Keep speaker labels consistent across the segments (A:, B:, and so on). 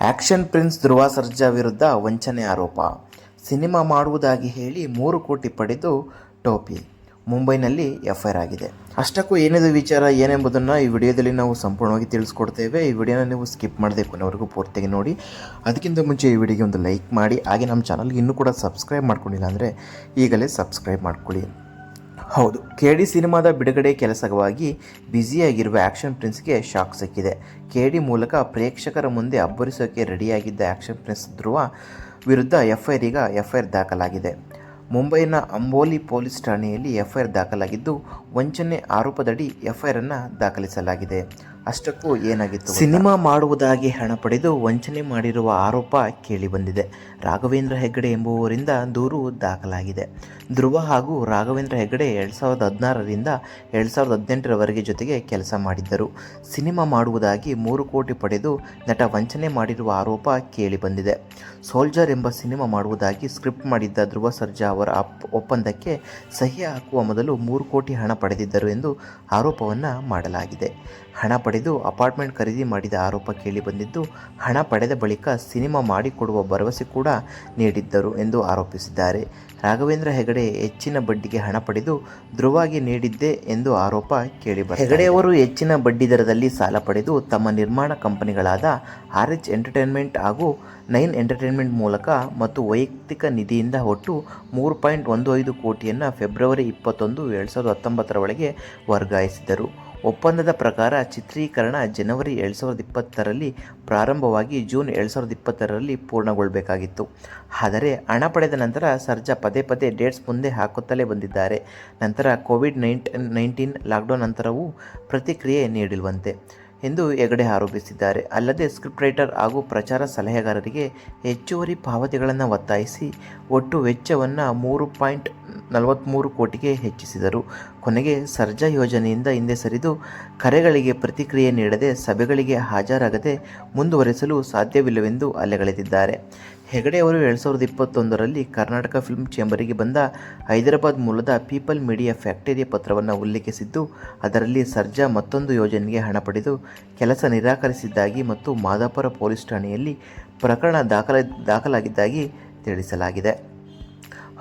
A: Action prince Dhruva Sarja ವಿರುದ್ಧ ವಂಚನೆ ಆರೋಪ. ಸಿನಿಮಾ ಮಾಡುವುದಾಗಿ ಹೇಳಿ ಮೂರು ಕೋಟಿ ಪಡೆದು ಟೋಪಿ. ಮುಂಬೈನಲ್ಲಿ ಎಫ್ಐಆರ್ ಆಗಿದೆ. ಅಷ್ಟಕ್ಕೂ ಏನಿದೆ ವಿಚಾರ, ಏನೆಂಬುದನ್ನು ಈ ವಿಡಿಯೋದಲ್ಲಿ ನಾವು ಸಂಪೂರ್ಣವಾಗಿ ತಿಳಿಸ್ಕೊಡ್ತೇವೆ. ಈ ವಿಡಿಯೋನ ನೀವು ಸ್ಕಿಪ್ ಮಾಡದೆ ಕೊನೆವರೆಗೂ ಪೂರ್ತಿಯಾಗಿ ನೋಡಿ. ಅದಕ್ಕಿಂತ ಮುಂಚೆ ಈ ವಿಡಿಯೋಗೆ ಒಂದು ಲೈಕ್ ಮಾಡಿ. ಹಾಗೆ ನಮ್ಮ ಚಾನಲ್ಗೆ ಇನ್ನೂ ಕೂಡ ಸಬ್ಸ್ಕ್ರೈಬ್ ಮಾಡ್ಕೊಂಡಿಲ್ಲ ಅಂದರೆ ಈಗಲೇ ಸಬ್ಸ್ಕ್ರೈಬ್ ಮಾಡ್ಕೊಳ್ಳಿ. ಹೌದು ಕೆ ಡಿ ಸಿನಿಮಾದ ಬಿಡುಗಡೆ ಕೆಲಸವಾಗಿ ಬ್ಯುಸಿಯಾಗಿರುವ ಆ್ಯಕ್ಷನ್ ಪ್ರಿನ್ಸ್ಗೆ ಶಾಕ್ ಸಿಕ್ಕಿದೆ. ಕೆ ಡಿ ಮೂಲಕ ಪ್ರೇಕ್ಷಕರ ಮುಂದೆ ಅಬ್ಬರಿಸೋಕೆ ರೆಡಿಯಾಗಿದ್ದ ಆ್ಯಕ್ಷನ್ ಪ್ರಿನ್ಸ್ ಧ್ರುವ ವಿರುದ್ಧ ಎಫ್ಐಆರ್ ಈಗ ಎಫ್ಐಆರ್ ದಾಖಲಾಗಿದೆ. ಮುಂಬೈನ ಅಂಬೋಲಿ ಪೊಲೀಸ್ ಠಾಣೆಯಲ್ಲಿ ಎಫ್ಐಆರ್ ದಾಖಲಾಗಿದ್ದು, ವಂಚನೆ ಆರೋಪದಡಿ ಎಫ್ಐಆರನ್ನು ದಾಖಲಿಸಲಾಗಿದೆ. ಅಷ್ಟಕ್ಕೂ ಏನಾಗಿತ್ತು ಸಿನಿಮಾ ಮಾಡುವುದಾಗಿ ಹಣ ಪಡೆದು ವಂಚನೆ ಮಾಡಿರುವ ಆರೋಪ ಕೇಳಿಬಂದಿದೆ ರಾಘವೇಂದ್ರ ಹೆಗ್ಗಡೆ ಎಂಬುವರಿಂದ ದೂರು ದಾಖಲಾಗಿದೆ. ಧ್ರುವ ಹಾಗೂ ರಾಘವೇಂದ್ರ ಹೆಗ್ಗಡೆ ಎರಡು ಸಾವಿರದ ಹದಿನಾರರಿಂದ ಎರಡು ಸಾವಿರದ ಹದಿನೆಂಟರವರೆಗೆ ಜೊತೆಗೆ ಕೆಲಸ ಮಾಡಿದ್ದರು. ಸಿನಿಮಾ ಮಾಡುವುದಾಗಿ ಮೂರು ಕೋಟಿ ಪಡೆದು ನಟ ವಂಚನೆ ಮಾಡಿರುವ ಆರೋಪ ಕೇಳಿಬಂದಿದೆ ಸೋಲ್ಜರ್ ಎಂಬ ಸಿನಿಮಾ ಮಾಡುವುದಾಗಿ ಸ್ಕ್ರಿಪ್ಟ್ ಮಾಡಿದ್ದ ಧ್ರುವ ಸರ್ಜಾ ಅವರ ಒಪ್ಪಂದಕ್ಕೆ ಸಹಿ ಹಾಕುವ ಮೊದಲು ಮೂರು ಕೋಟಿ ಹಣ ಪಡೆದಿದ್ದರು ಎಂದು ಆರೋಪವನ್ನು ಮಾಡಲಾಗಿದೆ. ಹಣ ಪಡೆದು ಅಪಾರ್ಟ್ಮೆಂಟ್ ಖರೀದಿ ಮಾಡಿದ ಆರೋಪ ಕೇಳಿಬಂದಿದ್ದು ಹಣ ಪಡೆದ ಬಳಿಕ ಸಿನಿಮಾ ಮಾಡಿಕೊಡುವ ಭರವಸೆ ಕೂಡ ನೀಡಿದ್ದರು ಎಂದು ಆರೋಪಿಸಿದ್ದಾರೆ. ರಾಘವೇಂದ್ರ ಹೆಗಡೆ ಹೆಚ್ಚಿನ ಬಡ್ಡಿಗೆ ಹಣ ಪಡೆದು ಧ್ರುವಾಗಿ ನೀಡಿದ್ದೆ ಎಂದು ಆರೋಪ ಕೇಳಿಬಂದಿದೆ ಹೆಗಡೆಯವರು ಹೆಚ್ಚಿನ ಬಡ್ಡಿ ದರದಲ್ಲಿ ಸಾಲ ಪಡೆದು ತಮ್ಮ ನಿರ್ಮಾಣ ಕಂಪನಿಗಳಾದ ಆರ್ ಎಚ್ ಎಂಟರ್ಟೈನ್ಮೆಂಟ್ ಹಾಗೂ ನೈನ್ ಎಂಟರ್ಟೈನ್ಮೆಂಟ್ ಮೂಲಕ ಮತ್ತು ವೈಯಕ್ತಿಕ ನಿಧಿಯಿಂದ ಒಟ್ಟು ಮೂರು ಪಾಯಿಂಟ್ ಒಂದು ಐದು ಕೋಟಿಯನ್ನು ಫೆಬ್ರವರಿ ಇಪ್ಪತ್ತೊಂದು, ಎರಡು ಸಾವಿರದ ಹತ್ತೊಂಬತ್ತರ ಒಳಗೆ ವರ್ಗಾಯಿಸಿದರು. ಒಪ್ಪಂದದ ಪ್ರಕಾರ ಚಿತ್ರೀಕರಣ ಜನವರಿ ಎರಡು ಸಾವಿರದ ಇಪ್ಪತ್ತರಲ್ಲಿ ಪ್ರಾರಂಭವಾಗಿ ಜೂನ್ ಎರಡು ಸಾವಿರದ ಇಪ್ಪತ್ತರಲ್ಲಿ ಪೂರ್ಣಗೊಳ್ಳಬೇಕಾಗಿತ್ತು. ಆದರೆ ಹಣ ಪಡೆದ ನಂತರ ಸರ್ಜಾ ಪದೇ ಪದೇ ಡೇಟ್ಸ್ ಮುಂದೆ ಹಾಕುತ್ತಲೇ ಬಂದಿದ್ದಾರೆ. ನಂತರ ಕೋವಿಡ್ ನೈನ್ಟ್ ನೈನ್ಟೀನ್ ಲಾಕ್ಡೌನ್ ನಂತರವೂ ಪ್ರತಿಕ್ರಿಯೆ ನೀಡಿಲ್ವಂತೆ ಎಂದು ಹೆಗಡೆ ಆರೋಪಿಸಿದ್ದಾರೆ. ಅಲ್ಲದೆ ಸ್ಕ್ರಿಪ್ಟ್ ರೈಟರ್ ಹಾಗೂ ಪ್ರಚಾರ ಸಲಹೆಗಾರರಿಗೆ ಹೆಚ್ಚುವರಿ ಪಾವತಿಗಳನ್ನು ಒತ್ತಾಯಿಸಿ ಒಟ್ಟು ವೆಚ್ಚವನ್ನು ಮೂರು ಪಾಯಿಂಟ್ ನಲವತ್ತ್ಮೂರು ಕೋಟಿಗೆ ಹೆಚ್ಚಿಸಿದರು. ಕೊನೆಗೆ ಸರ್ಜಾ ಯೋಜನೆಯಿಂದ ಹಿಂದೆ ಸರಿದು ಕರೆಗಳಿಗೆ ಪ್ರತಿಕ್ರಿಯೆ ನೀಡದೆ ಸಭೆಗಳಿಗೆ ಹಾಜರಾಗದೆ ಮುಂದುವರೆಸಲು ಸಾಧ್ಯವಿಲ್ಲವೆಂದು ಅಲೆಗಳೆದಿದ್ದಾರೆ. ಹೆಗಡೆ ಅವರು ಎರಡು ಸಾವಿರದ ಇಪ್ಪತ್ತೊಂದರಲ್ಲಿ ಕರ್ನಾಟಕ ಫಿಲ್ಮ್ ಚೇಂಬರಿಗೆ ಬಂದ ಹೈದರಾಬಾದ್ ಮೂಲದ ಪೀಪಲ್ ಮೀಡಿಯಾ ಫ್ಯಾಕ್ಟರಿಯ ಪತ್ರವನ್ನು ಉಲ್ಲೇಖಿಸಿದ್ದು, ಅದರಲ್ಲಿ ಸರ್ಜಾ ಮತ್ತೊಂದು ಯೋಜನೆಗೆ ಹಣ ಪಡೆದು ಕೆಲಸ ನಿರಾಕರಿಸಿದ್ದಾಗಿ ಮತ್ತು ಮಾದಾಪುರ ಪೊಲೀಸ್ ಠಾಣೆಯಲ್ಲಿ ಪ್ರಕರಣ ದಾಖಲ, ದಾಖಲಾಗಿದ್ದಾಗಿ ತಿಳಿಸಲಾಗಿದೆ.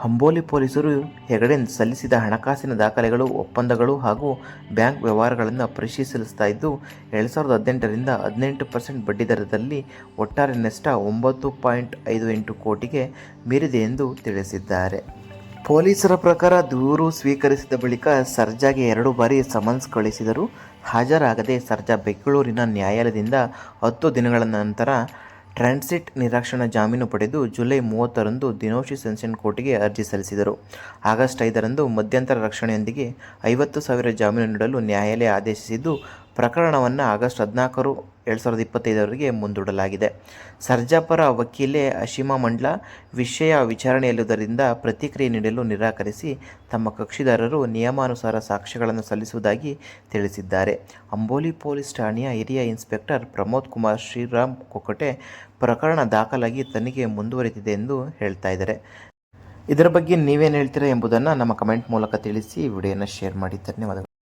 A: ಅಂಬೋಲಿ ಪೊಲೀಸರು ಹೆಗಡೆ ಸಲ್ಲಿಸಿದ ಹಣಕಾಸಿನ ದಾಖಲೆಗಳು, ಒಪ್ಪಂದಗಳು ಹಾಗೂ ಬ್ಯಾಂಕ್ ವ್ಯವಹಾರಗಳನ್ನು ಪರಿಶೀಲಿಸ್ತಾ ಇದ್ದು, ಎರಡು ಸಾವಿರದ ಹದಿನೆಂಟರಿಂದ ಹದಿನೆಂಟು ಪರ್ಸೆಂಟ್ ಬಡ್ಡಿದರದಲ್ಲಿ ಒಟ್ಟಾರೆ ನಷ್ಟ ಒಂಬತ್ತು ಪಾಯಿಂಟ್ ಐದು ಎಂಟು ಕೋಟಿಗೆ ಮೀರಿದೆ ಎಂದು ತಿಳಿಸಿದ್ದಾರೆ. ಪೊಲೀಸರ ಪ್ರಕಾರ ದೂರು ಸ್ವೀಕರಿಸಿದ ಬಳಿಕ ಸರ್ಜಾಗೆ ಎರಡು ಬಾರಿ ಸಮನ್ಸ್ ಕಳಿಸಿದರು ಹಾಜರಾಗದೆ ಸರ್ಜಾ ಬೆಂಗಳೂರಿನ ನ್ಯಾಯಾಲಯದಿಂದ ಹತ್ತು ದಿನಗಳ ನಂತರ ಟ್ರಾನ್ಸಿಟ್ ನಿರಾಕ್ಷಣಾ ಜಾಮೀನು ಪಡೆದು ಜುಲೈ ಮೂವತ್ತರಂದು ದಿನೋಶಿ ಸೆನ್ಸನ್ ಕೋರ್ಟ್ಗೆ ಅರ್ಜಿ ಸಲ್ಲಿಸಿದರು. ಆಗಸ್ಟ್ ಐದರಂದು ಮಧ್ಯಂತರ ರಕ್ಷಣೆಯೊಂದಿಗೆ ಐವತ್ತು ಸಾವಿರ ಜಾಮೀನು ನೀಡಲು ನ್ಯಾಯಾಲಯ ಆದೇಶಿಸಿದ್ದು, ಪ್ರಕರಣವನ್ನು ಆಗಸ್ಟ್ ಹದಿನಾಲ್ಕರು ಎರಡು ಸಾವಿರದ ಇಪ್ಪತ್ತೈದರವರೆಗೆ ಮುಂದೂಡಲಾಗಿದೆ. ಸರ್ಜಾಪರ ವಕೀಲೆ ಅಶಿಮಾ ಮಂಡ್ಲ ವಿಷಯ ವಿಚಾರಣೆಯಲ್ಲಿರುವುದರಿಂದ ಪ್ರತಿಕ್ರಿಯೆ ನೀಡಲು ನಿರಾಕರಿಸಿ ತಮ್ಮ ಕಕ್ಷಿದಾರರು ನಿಯಮಾನುಸಾರ ಸಾಕ್ಷ್ಯಗಳನ್ನು ಸಲ್ಲಿಸುವುದಾಗಿ ತಿಳಿಸಿದ್ದಾರೆ. ಅಂಬೋಲಿ ಪೊಲೀಸ್ ಠಾಣೆಯ ಹಿರಿಯ ಇನ್ಸ್ಪೆಕ್ಟರ್ ಪ್ರಮೋದ್ ಕುಮಾರ್ ಶ್ರೀರಾಮ್ ಕೊಕಟೆ ಪ್ರಕರಣ ದಾಖಲಾಗಿ ತನಿಖೆ ಮುಂದುವರೆದಿದೆ ಎಂದು ಹೇಳ್ತಾ ಇದ್ದಾರೆ. ಇದರ ಬಗ್ಗೆ ನೀವೇನು ಹೇಳ್ತೀರಾ ಎಂಬುದನ್ನು ನಮ್ಮ ಕಮೆಂಟ್ ಮೂಲಕ ತಿಳಿಸಿ ವಿಡಿಯೋನ ಶೇರ್ ಮಾಡಿ. ಧನ್ಯವಾದಗಳು.